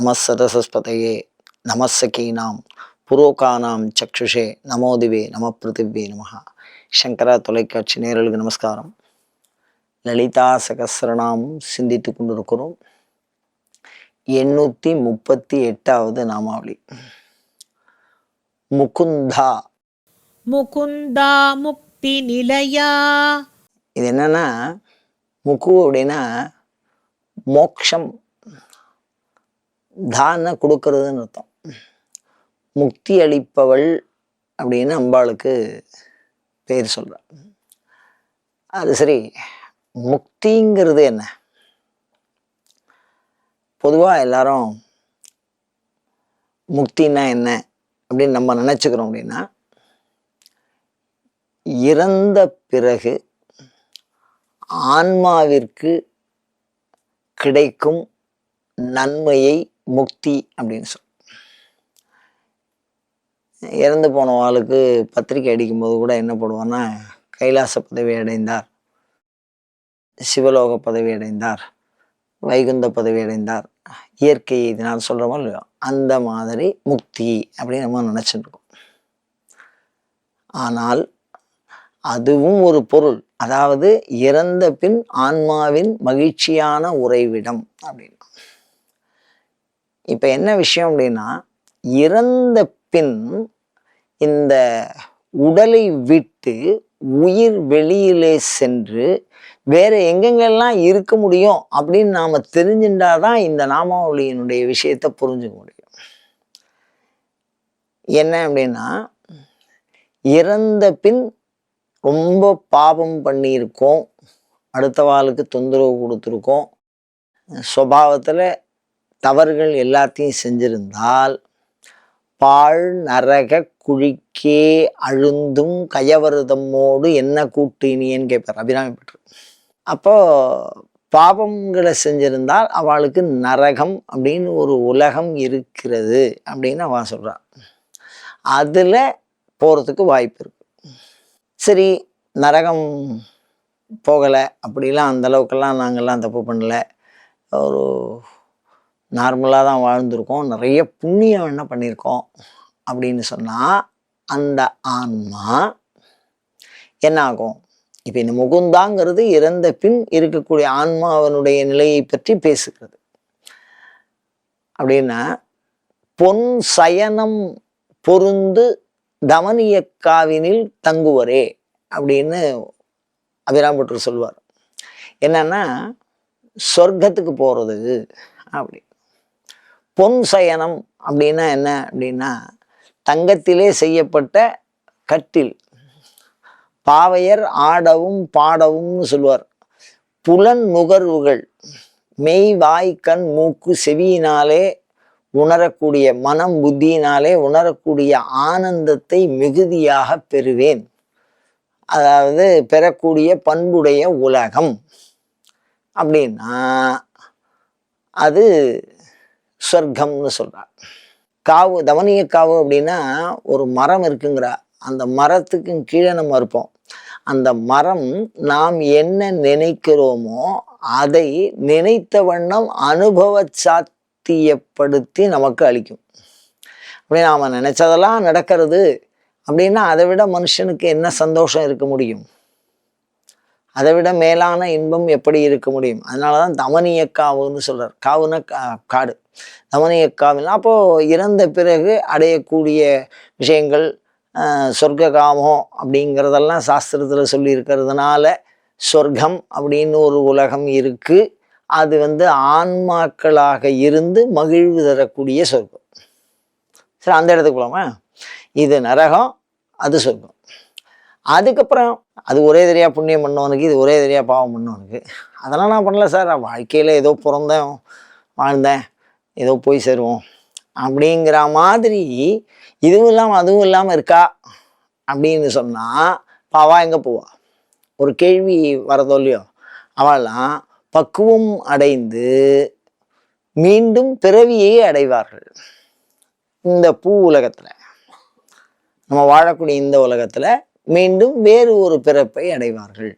நமசரசஸ்பதையே நமசகீனாம் புரோகானாம் சக்ஷுஷே நமோதிவே நம பிருத்திவே நமஹா. சங்கரா தொலைக்காட்சி நேரலுக்கு நமஸ்காரம். லலிதா சகசரநாமும் சிந்தித்து கொண்டிருக்கிறோம். எண்ணூற்றி முப்பத்தி எட்டாவது நாமாவளி. முகுந்தா. முகுந்தா முக்தி நிலையா? இது என்னன்னா முகு அப்படின்னா மோக்ஷம் தான கொடுக்கறதுன்னு அர்த்தம். முக்தி அளிப்பவள் அப்படின்னு அம்பாளுக்கு பேர் சொல்றா. அது சரி முக்திங்கிறது என்ன? பொதுவாக எல்லாரும் முக்தின்னா என்ன அப்படின்னு நம்ம நினச்சிக்கிறோம் அப்படின்னா இறந்த பிறகு ஆன்மாவிற்கு கிடைக்கும் நன்மையை முக்தி அப்படின்னு சொல். இறந்து போன ஆளுக்கு பத்திரிக்கை அடிக்கும்போது கூட என்ன போடுவோன்னா கைலாச பதவி அடைந்தார். சிவலோக பதவி அடைந்தார். வைகுந்த பதவி அடைந்தார். இயற்கை இதனால் சொல்கிறோமோ இல்லையோ அந்த மாதிரி முக்தி அப்படின்னு நம்ம நினச்சிட்டு இருக்கோம். ஆனால் அதுவும் ஒரு பொருள். அதாவது இறந்த பின் ஆன்மாவின் மகிழ்ச்சியான உறைவிடம் அப்படின்னு. இப்போ என்ன விஷயம் அப்படின்னா இறந்த பின் இந்த உடலை விட்டு உயிர் வெளியிலே சென்று வேற எங்கெங்கெல்லாம் இருக்க முடியும் அப்படின்னு நாம தெரிஞ்சுட்டாதான் இந்த நாமாவளியினுடைய விஷயத்தை புரிஞ்சுக்க முடியும். என்ன அப்படின்னா இறந்த பின் ரொம்ப பாபம் பண்ணியிருக்கோம். அடுத்த வாளுக்கு தொந்தரவு கொடுத்துருக்கோம். சுவாவத்தில் தவறுகள் எல்லாத்தையும் செஞ்சிருந்தால் பாழ் நரக குழிக்கே அழுந்தும் கயவருதமோடு என்ன கூட்டினியன்னு கேட்பார். அபிராமி பெற்று அப்போ பாபங்களை செஞ்சிருந்தால் அவளுக்கு நரகம் அப்படின்னு ஒரு உலகம் இருக்கிறது அப்படின்னு அவன் சொல்கிறான் அதில் போகிறதுக்கு வாய்ப்பு இருக்கு. சரி நரகம் போகலை அப்படிலாம் அந்த அளவுக்கெல்லாம் நாங்கள்லாம் தப்பு பண்ணலை. ஒரு நார்மலாக தான் வாழ்ந்திருக்கோம். நிறைய புண்ணியம் என்ன பண்ணியிருக்கோம் அப்படின்னு சொன்னால் அந்த ஆன்மா என்ன ஆகும்? இப்போ இந்த முகுந்தாங்கிறது இறந்த பின் இருக்கக்கூடிய ஆன்மாவனுடைய நிலையை பற்றி பேசுகிறது. அப்படின்னா பொன் சயனம் பொருந்து தமனியக்காவினில் தங்குவரே அப்படின்னு அபிராம்பட்டர் சொல்வார். என்னன்னா சொர்க்கத்துக்கு போகிறது அப்படி. பொன் சயனம் அப்படின்னா என்ன அப்படின்னா தங்கத்திலே செய்யப்பட்ட கட்டில். பாவையர் ஆடவும் பாடவும்னு சொல்லுவார். புலன் நுகர்வுகள் மெய் வாய் கண் மூக்கு செவியினாலே உணரக்கூடிய மனம் புத்தியினாலே உணரக்கூடிய ஆனந்தத்தை மிகுதியாக பெறுவேன். அதாவது பெறக்கூடிய பண்புடைய உலகம் அப்படின்னா அது சொர்க்கம்னு சொல்கிறார் காவு தவனிய காவு அப்படின்னா ஒரு மரம் இருக்குங்கிறா. அந்த மரத்துக்கு கீழே நம்ம இருப்போம். அந்த மரம் நாம் என்ன நினைக்கிறோமோ அதை நினைத்த வண்ணம் அனுபவ சாத்தியப்படுத்தி நமக்கு அளிக்கும். அப்படி நாம் நினைச்சதெல்லாம் நடக்கிறது அப்படின்னா அதை விட மனுஷனுக்கு என்ன சந்தோஷம் இருக்க முடியும்? அதை விட மேலான இன்பம் எப்படி இருக்க முடியும்? அதனால தான் தமனியக்காவுன்னு சொல்கிறார் காவுன்னா காடு. தமனியக்காவில் அப்போது இறந்த பிறகு அடையக்கூடிய விஷயங்கள் சொர்க்க காமம் அப்படிங்கிறதெல்லாம் சாஸ்திரத்தில் சொல்லி இருக்கிறதுனால சொர்க்கம் அப்படின்னு ஒரு உலகம் இருக்குது அது வந்து ஆன்மாக்களாக இருந்து மகிழ்வு தரக்கூடிய சொர்க்கம். சரி அந்த இடத்துக்கு போகலாமா இது நரகம் அது சொர்க்கம். அதுக்கப்புறம் அது ஒரே தெரியா புண்ணியம் பண்ணவனுக்கு இது ஒரே தெரியா பாவம் பண்ணவனுக்கு. அதெல்லாம் நான் பண்ணல சார். வாழ்க்கையில் ஏதோ பிறந்தேன் வாழ்ந்தேன் ஏதோ போய் சேருவோம் அப்படிங்கிற மாதிரி இதுவும் இல்லாமல் அதுவும் இல்லாமல் இருக்கா அப்படின்னு சொன்னால் பாவா எங்கே போவா? ஒரு கேள்வி வரதோ இல்லையோ? அவெல்லாம் பக்குவம் அடைந்து மீண்டும் பிறவியை அடைவார்கள். இந்த பூ உலகத்தில் நம்ம வாழக்கூடிய இந்த உலகத்தில் மீண்டும் வேறு ஒரு பிறப்பை அடைவார்கள்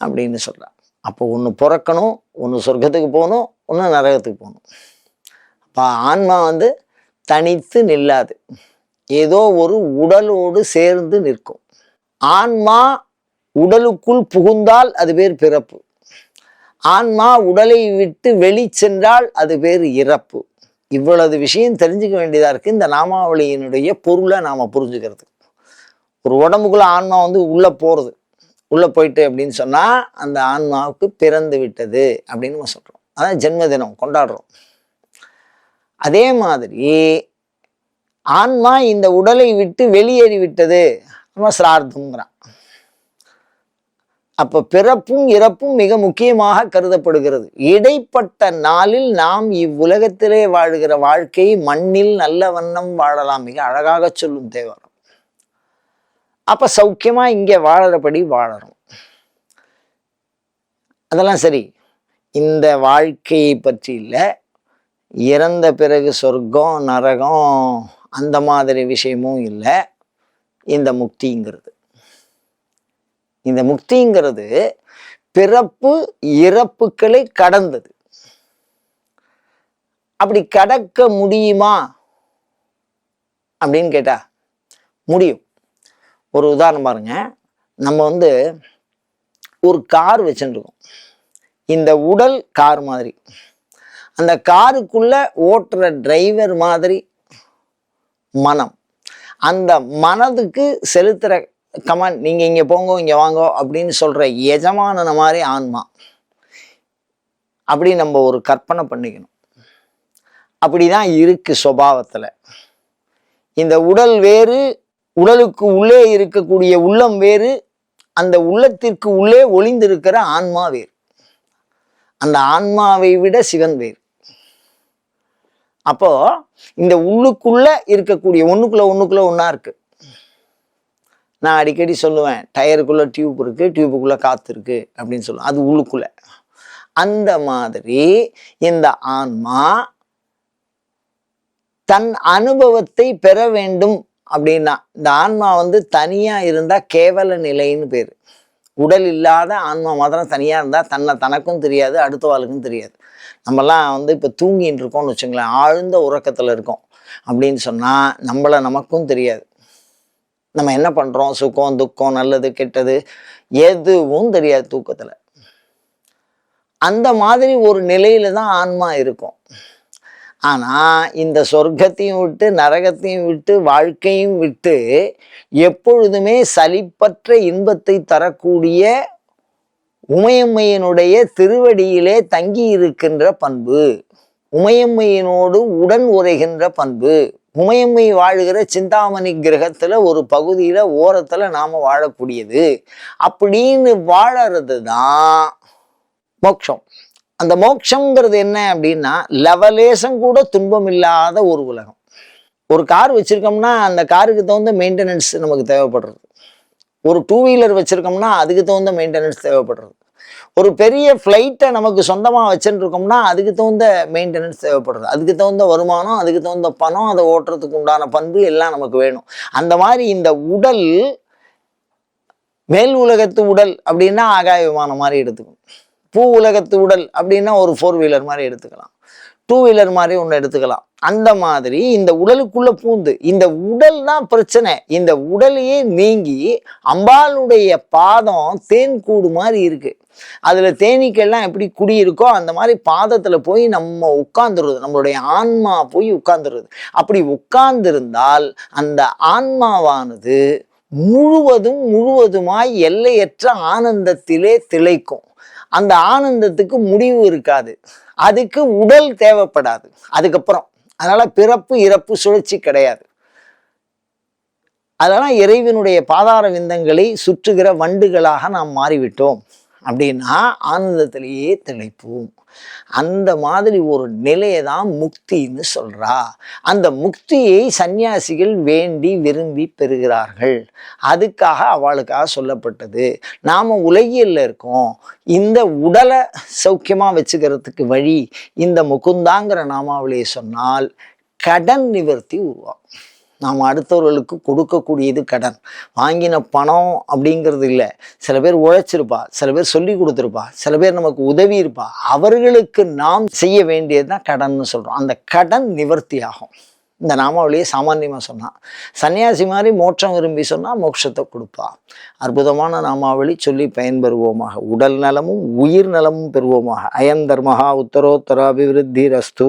அப்படின்னு சொல்கிறார் அப்போ ஒன்று பிறக்கணும் ஒன்று சொர்க்கத்துக்கு போகணும் ஒன்று நரகத்துக்கு போகணும். அப்போ ஆன்மா வந்து தனித்து நில்லாது. ஏதோ ஒரு உடலோடு சேர்ந்து நிற்கும். ஆன்மா உடலுக்குள் புகுந்தால் அது பேர் பிறப்பு. ஆன்மா உடலை விட்டு வெளி சென்றால் அது பேர் இறப்பு. இவ்வளவு விஷயம் தெரிஞ்சுக்க வேண்டியதாக இருக்குது இந்த நாமாவளியினுடைய பொருளை நாம் புரிஞ்சுக்கிறதுக்கு. ஒரு உடம்புக்குள்ள ஆன்மா வந்து உள்ள போறது. உள்ள போயிட்டு அப்படின்னு சொன்னா அந்த ஆன்மாவுக்கு பிறந்து விட்டது அப்படின்னு நம்ம சொல்றோம். அதான் ஜென்மதினம் கொண்டாடுறோம். அதே மாதிரி ஆன்மா இந்த உடலை விட்டு வெளியேறி விட்டது. நம்ம சிரார்த்தம்ங்கிறான். அப்ப பிறப்பும் இறப்பும் மிக முக்கியமாக கருதப்படுகிறது. இடைப்பட்ட நாளில் நாம் இவ்வுலகத்திலே வாழ்கிற வாழ்க்கை மண்ணில் நல்ல வண்ணம் வாழலாம். மிக அழகாக சொல்லும் தேவாரம். அப்போ சௌக்கியமாக இங்கே வாழறபடி வாழறோம் அதெல்லாம் சரி. இந்த வாழ்க்கையை பற்றி இல்லை. இறந்த பிறகு சொர்க்கம் நரகம் அந்த மாதிரி விஷயமும் இல்லை. இந்த முக்திங்கிறது. இந்த முக்திங்கிறது பிறப்பு இறப்புகளை கடந்தது. அப்படி கடக்க முடியுமா? அப்படின்னு கேட்டா முடியும். ஒரு உதாரணம் பாருங்க. நம்ம வந்து ஒரு கார் வச்சுருக்கோம் இந்த உடல் கார் மாதிரி. அந்த காருக்குள்ள ஓட்டுற டிரைவர் மாதிரி மனம். அந்த மனதுக்கு செலுத்துகிற கமான் நீங்கள் இங்கே போங்க இங்கே வாங்கோ அப்படின்னு சொல்கிற எஜமானன மாதிரி ஆன்மா. அப்படி நம்ம ஒரு கற்பனை பண்ணிக்கணும். அப்படிதான் இருக்குது சுபாவத்தில். இந்த உடல் வேறு உடலுக்கு உள்ளே இருக்கக்கூடிய உள்ளம் வேறு அந்த உள்ளத்திற்கு உள்ளே ஒளிந்திருக்கிற ஆன்மா வேறு. அந்த ஆன்மாவை விட சிவன் வேறு. அப்போ இந்த உள்ளுக்குள்ள இருக்கக்கூடிய ஒண்ணுக்குள்ள ஒண்ணுக்குள்ள ஒன்றா இருக்கு. நான் அடிக்கடி சொல்லுவேன் டயருக்குள்ள டியூப் இருக்கு டியூபுக்குள்ள காத்து இருக்கு அப்படின்னு சொல்லுவேன். அது உள்ளுக்குள்ள. அந்த மாதிரி இந்த ஆன்மா தன் அனுபவத்தை பெற வேண்டும் அப்படின்னா இந்த ஆன்மா வந்து தனியாக இருந்தால் கேவல நிலைன்னு பேர். உடல் இல்லாத ஆன்மா மாத்திரம் தனியாக இருந்தால் தன்னை தனக்கும் தெரியாது அடுத்த அடுத்தவாளுக்கும் தெரியாது. நம்மலாம் வந்து இப்போ தூங்கின்னு இருக்கோம்னு வச்சுங்களேன் ஆழ்ந்த உறக்கத்தில் இருக்கோம். அப்படின்னு சொன்னால் நம்மள நமக்கும் தெரியாது. நம்ம என்ன பண்ணுறோம் சுகம் துக்கம் நல்லது கெட்டது எதுவும் தெரியாது தூக்கத்தில். அந்த மாதிரி ஒரு நிலையில தான் ஆன்மா இருக்கும். ஆனால் இந்த சொர்க்கத்தையும் விட்டு நரகத்தையும் விட்டு வாழ்க்கையும் விட்டு எப்பொழுதுமே சலிப்பற்ற இன்பத்தை தரக்கூடிய உமையம்மையினுடைய திருவடியிலே தங்கி இருக்கின்ற பண்பு. உமையம்மையினோடு உடன் உரைகின்ற பண்பு. உமையம்மை வாழ்கிற சிந்தாமணி கிரகத்தில் ஒரு பகுதியில் ஓரத்தில் நாம் வாழக்கூடியது. அப்படின்னு வாழறது தான் மோட்சம். அந்த மோட்சங்கிறது என்ன அப்படின்னா லவலேசம் கூட துன்பம் இல்லாத ஒரு உலகம். ஒரு கார் வச்சுருக்கோம்னா அந்த காருக்கு தகுந்த மெயின்டெனன்ஸ் நமக்கு தேவைப்படுறது. ஒரு டூ வீலர் வச்சுருக்கோம்னா அதுக்கு தகுந்த மெயின்டெனன்ஸ் தேவைப்படுறது. ஒரு பெரிய ஃப்ளைட்டை நமக்கு சொந்தமாக வச்சுருக்கோம்னா அதுக்கு தகுந்த மெயின்டெனன்ஸ் தேவைப்படுறது. அதுக்கு தகுந்த வருமானம் அதுக்கு தகுந்த பணம் அதை ஓட்டுறதுக்கு உண்டான பண்பு எல்லாம் நமக்கு வேணும். அந்த மாதிரி இந்த உடல் மேல் உலகத்து உடல் அப்படின்னா ஆகாய விமானம் மாதிரி எடுத்துக்கணும். பூ உலகத்து உடல் அப்படின்னா ஒரு ஃபோர் வீலர் மாதிரி எடுத்துக்கலாம். டூ வீலர் மாதிரி ஒன்று எடுத்துக்கலாம். அந்த மாதிரி இந்த உடலுக்குள்ள பூந்து இந்த உடல் தான் பிரச்சனை. இந்த உடலையே நீங்கி அம்பாளுடைய பாதம் தேன் கூடு மாதிரி இருக்கு. அதுல தேனீக்கெல்லாம் எப்படி குடியிருக்கோ அந்த மாதிரி பாதத்துல போய் நம்ம உட்கார்ந்துருது. நம்மளுடைய ஆன்மா போய் உட்கார்ந்துருது. அப்படி உட்கார்ந்திருந்தால் அந்த ஆன்மாவானது முழுவதும் முழுவதுமாய் எல்லையற்ற ஆனந்தத்திலே திளைக்கும். அந்த ஆனந்தத்துக்கு முடிவு இருக்காது. அதுக்கு உடல் தேவைப்படாது. அதுக்கப்புறம். அதனால் பிறப்பு இறப்பு சுழற்சி கிடையாது. அதெல்லாம் இறைவனுடைய பாதார விந்தங்களை சுற்றுகிற வண்டுகளாக நாம் மாறிவிட்டோம். அப்படின்னா ஆனந்தத்திலேயே திளைப்போம். அந்த மாதிரி ஒரு நிலையை தான் முக்தின்னு சொல்றா. அந்த முக்தியை சந்நியாசிகள் வேண்டி விரும்பி பெறுகிறார்கள். அதுக்காக அவளுக்காக சொல்லப்பட்டது. நாம உலகியல்ல இருக்கோம். இந்த உடலை சௌக்கியமா வச்சுக்கிறதுக்கு வழி இந்த முகுந்தாங்கிற நாமாவளியை சொன்னால் கடன் நிவர்த்தி உருவாகும் நாம் அடுத்தவர்களுக்கு கொடுக்கக்கூடியது கடன். வாங்கின பணம் அப்படிங்கிறது இல்லை. சில பேர் உழைச்சிருப்பா சில பேர் சொல்லி கொடுத்துருப்பா சில பேர் நமக்கு உதவி இருப்பா. அவர்களுக்கு நாம் செய்ய வேண்டியது தான் கடன்னு சொல்கிறோம் அந்த கடன் நிவர்த்தி ஆகும் இந்த நாமாவளியை சாமானியமாக சொன்னான் சன்னியாசி மாதிரி மோட்சம் விரும்பி சொன்னால் மோட்சத்தை கொடுப்பா. அற்புதமான நாமாவளி சொல்லி பயன்பெறுவோமாக. உடல் நலமும் உயிர் நலமும் பெறுவோமாக. அயந்தர்மஹா உத்தரோத்தர அபிவிருத்தி ரஸ்து